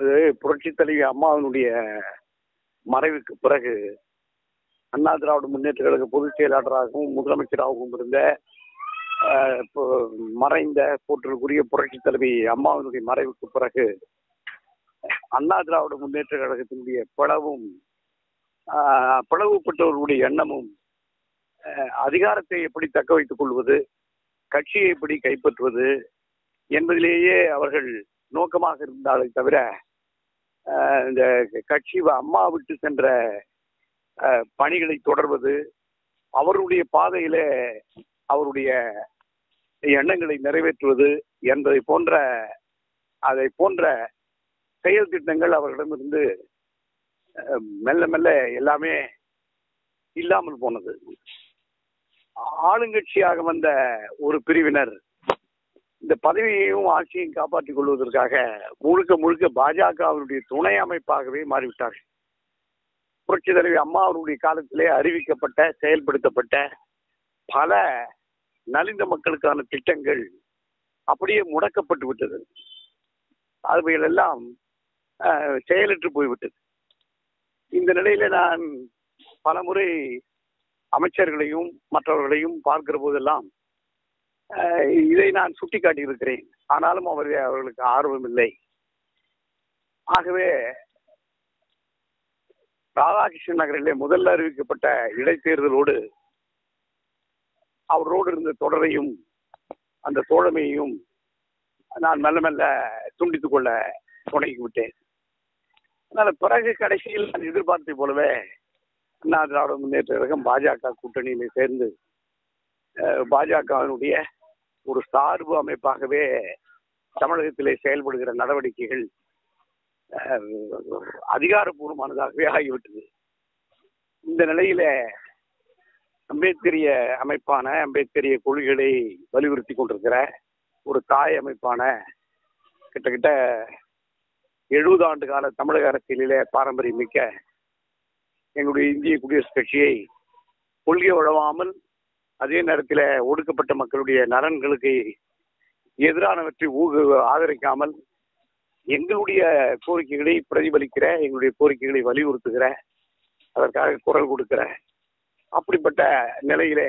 அது புரட்சி தலைவி அம்மாவினுடைய மறைவுக்கு பிறகு அண்ணா திராவிட முன்னேற்ற கழக பொதுச் செயலாளராகவும் முதலமைச்சராகவும் இருந்த மறைந்த போற்றுக்குரிய புரட்சி தலைவி அம்மாவினுடைய மறைவுக்கு பிறகு அண்ணா திராவிட முன்னேற்ற கழகத்தினுடைய பிளவும் ஆஹ், பிளவுபட்டவர்களுடைய எண்ணமும் அதிகாரத்தை எப்படி தக்க வைத்துக் கொள்வது கட்சியை எப்படி கைப்பற்றுவது என்பதிலேயே அவர்கள் நோக்கமாக இருந்தாலே தவிர இந்த கட்சி அம்மா விட்டு சென்ற பணிகளை தொடர்வது அவருடைய பாதையில அவருடைய எண்ணங்களை நிறைவேற்றுவது என்பதை போன்ற அதை போன்ற செயல் திட்டங்கள் அவர்களிடமிருந்து மெல்ல மெல்ல எல்லாமே இல்லாமல் போனது. ஆளுங்கட்சியாக வந்த ஒரு பிரிவினர் இந்த பதவியையும் ஆட்சியையும் காப்பாற்றிக் கொள்வதற்காக முழுக்க முழுக்க பாஜகவினுடைய துணை அமைப்பாகவே மாறிவிட்டார்கள். புரட்சி தலைவி அம்மா அவருடைய காலத்திலே அறிவிக்கப்பட்ட செயல்படுத்தப்பட்ட பல நலிந்த மக்களுக்கான திட்டங்கள் அப்படியே முடக்கப்பட்டு விட்டது. அவைகள் எல்லாம் செயலற்று போய்விட்டது. இந்த நிலையில நான் பலமுறை அமைச்சர்களையும் மற்றவர்களையும் பார்க்கிற போதெல்லாம் இதை நான் சுட்டிக்காட்டியிருக்கிறேன். ஆனாலும் அவர் அவர்களுக்கு ஆர்வம் இல்லை ஆகவே ராதாகிருஷ்ணன் நகரிலே முதல்ல அறிவிக்கப்பட்ட இடைத்தேர்தலோடு அவரோடு இருந்த தொடரையும் அந்த தோழமையையும் நான் மெல்ல மெல்ல துண்டித்துக் கொள்ள தொடங்கி விட்டேன். அதனால பிறகு கடைசியில் நான் எதிர்பார்த்தை போலவே அண்ணா திராவிட முன்னேற்ற கழகம் பாஜக கூட்டணியில சேர்ந்து பாஜகவினுடைய ஒரு சார்பு அமைப்பாகவே தமிழகத்திலே செயல்படுகிற நடவடிக்கைகள் அதிகாரப்பூர்வமானதாகவே ஆகிவிட்டது. இந்த நிலையில அம்பேத்கரிய அமைப்பான அம்பேத்கரிய கொள்கைகளை வலியுறுத்தி கொண்டிருக்கிற ஒரு தாய் அமைப்பான கிட்டத்தட்ட எழுபது ஆண்டு கால தமிழக அரசியலிலே பாரம்பரியம் மிக்க எங்களுடைய இந்திய குடியரசுக் கட்சியை கொள்கை உழவாமல் அதே நேரத்தில் ஒடுக்கப்பட்ட மக்களுடைய நலன்களுக்கு எதிரானவற்றை ஊக ஆதரிக்காமல் எங்களுடைய கோரிக்கைகளை பிரதிபலிக்கிற எங்களுடைய கோரிக்கைகளை வலியுறுத்துகிற அதற்காக குரல் கொடுக்கிற அப்படிப்பட்ட நிலையிலே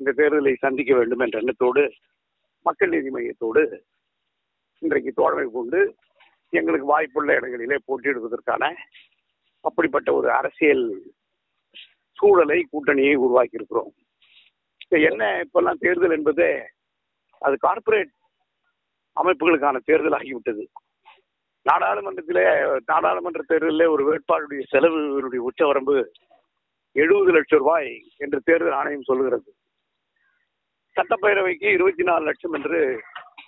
இந்த தேர்தலை சந்திக்க வேண்டும் என்ற எண்ணத்தோடு மக்கள் நீதி மையத்தோடு இன்றைக்கு தோழமை கொண்டு எங்களுக்கு வாய்ப்புள்ள இடங்களிலே போட்டியிடுவதற்கான அப்படிப்பட்ட ஒரு அரசியல் சூழலை கூட்டணியை உருவாக்கி இருக்கிறோம் என்ன இப்பெல்லாம் தேர்தல் என்பது அது கார்ப்பரேட் அமைப்புகளுக்கான தேர்தல் ஆகிவிட்டது. நாடாளுமன்றத்திலே நாடாளுமன்ற தேர்தலில் ஒரு வேட்பாளருடைய செலவுடைய உச்சவரம்பு எழுபது லட்சம் ரூபாய் என்று தேர்தல் ஆணையம் சொல்லுகிறது. சட்டப்பேரவைக்கு இருபத்தி நாலு லட்சம் என்று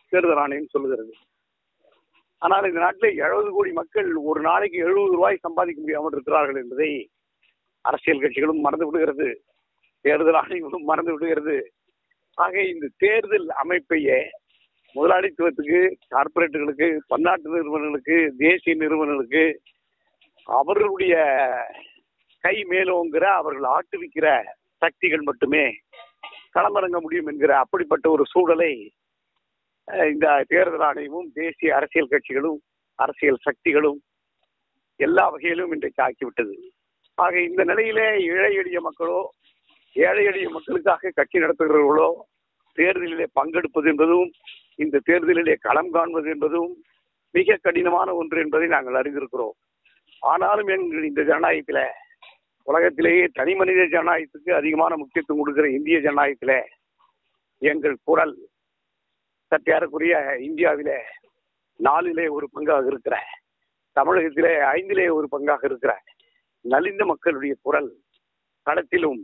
தேர்தல் ஆணையம் சொல்லுகிறது. ஆனால் இந்த நாட்டில் எழுபது கோடி மக்கள் ஒரு நாளைக்கு எழுபது ரூபாய் சம்பாதிக்க முடியாமல் இருக்கிறார்கள் என்பதை அரசியல் கட்சிகளும் மறந்து விடுகிறது. தேர்தல் ஆணையங்களும் மறந்து விடுகிறது. ஆக இந்த தேர்தல் அமைப்பையே முதலாளித்துவத்துக்கு கார்ப்பரேட்டுகளுக்கு பன்னாட்டு நிறுவனங்களுக்கு தேசிய நிறுவனங்களுக்கு அவர்களுடைய கை மேலோங்கிற அவர்கள் ஆட்டுவிக்கிற சக்திகள் மட்டுமே களமிறங்க முடியும் என்கிற அப்படிப்பட்ட ஒரு சூழலை இந்த தேர்தல் ஆணையமும் தேசிய அரசியல் கட்சிகளும் அரசியல் சக்திகளும் எல்லா வகையிலும் இன்றைக்கு ஆக்கிவிட்டது. ஆக இந்த நிலையிலே இழை எளிய மக்களோ ஏழை எளிய மக்களுக்காக கட்சி நடத்துகிறவர்களோ தேர்தலிலே பங்கெடுப்பது என்பதும் இந்த தேர்தலிலே களம் காண்பது என்பதும் மிக கடினமான ஒன்று என்பதை நாங்கள் அறிந்திருக்கிறோம். ஆனாலும் எங்கள் இந்த ஜனநாயகத்தில் உலகத்திலேயே தனி மனித ஜனநாயகத்துக்கு அதிகமான முக்கியத்துவம் கொடுக்கிற இந்திய ஜனநாயகத்தில் எங்கள் குரல் சற்றேறக்குரிய இந்தியாவிலே நாலிலே ஒரு பங்காக இருக்கிற தமிழகத்திலே ஐந்திலே ஒரு பங்காக இருக்கிற நலிந்த மக்களுடைய குரல் களத்திலும்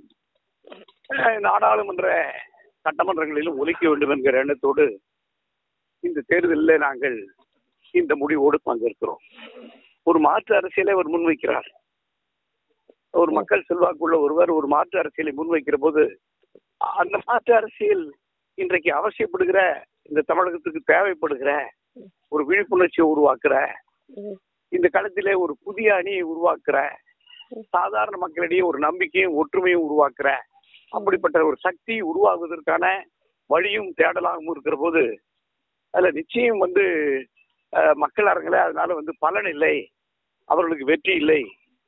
நாடாளுமன்ற சட்டமன்றங்களிலும் ஒழிக்க வேண்டும் என்கிற எண்ணத்தோடு இந்த தேர்தலில் நாங்கள் இந்த முடிவோடு பங்கேற்கிறோம். ஒரு மாற்று அரசியலை அவர் முன்வைக்கிறார். ஒரு மக்கள் செல்வாக்குள்ள ஒருவர் ஒரு மாற்று அரசியலை முன்வைக்கிற போது அந்த மாற்று அரசியல் இன்றைக்கு அவசியப்படுகிற இந்த தமிழகத்துக்கு தேவைப்படுகிற ஒரு விழிப்புணர்ச்சியை உருவாக்குற இந்த களத்திலே ஒரு புதிய அணியை உருவாக்குற சாதாரண மக்களிடையே ஒரு நம்பிக்கையும் ஒற்றுமையும் உருவாக்குற அப்படிப்பட்ட ஒரு சக்தி உருவாகுவதற்கான வழியும் தேடலாகவும் இருக்கிற போது அதுல நிச்சயம் வந்து மக்கள் அரங்கில் அதனால வந்து பலன் இல்லை அவர்களுக்கு வெற்றி இல்லை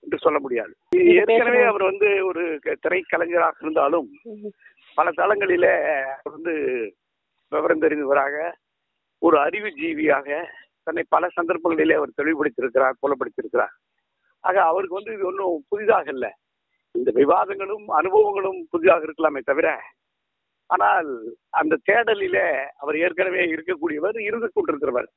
என்று சொல்ல முடியாது. ஏற்கனவே அவர் வந்து ஒரு திரைக்கலைஞராக இருந்தாலும் பல தளங்களிலே அவர் வந்து விவரம் தெரிந்தவராக ஒரு அறிவு ஜீவியாக தன்னை பல சந்தர்ப்பங்களிலே அவர் தெளிவுபடுத்தியிருக்கிறார் புலப்படுத்தியிருக்கிறார். ஆக அவருக்கு வந்து இது ஒன்றும் புதிதாக இல்லை. இந்த விவாதங்களும் அனுபவங்களும் புதிதாக இருக்கலாமே தவிர ஆனால் அந்த தேடலிலே அவர் ஏற்கனவே இருக்கக்கூடியவர் இருந்து கொண்டிருக்கிறவர்.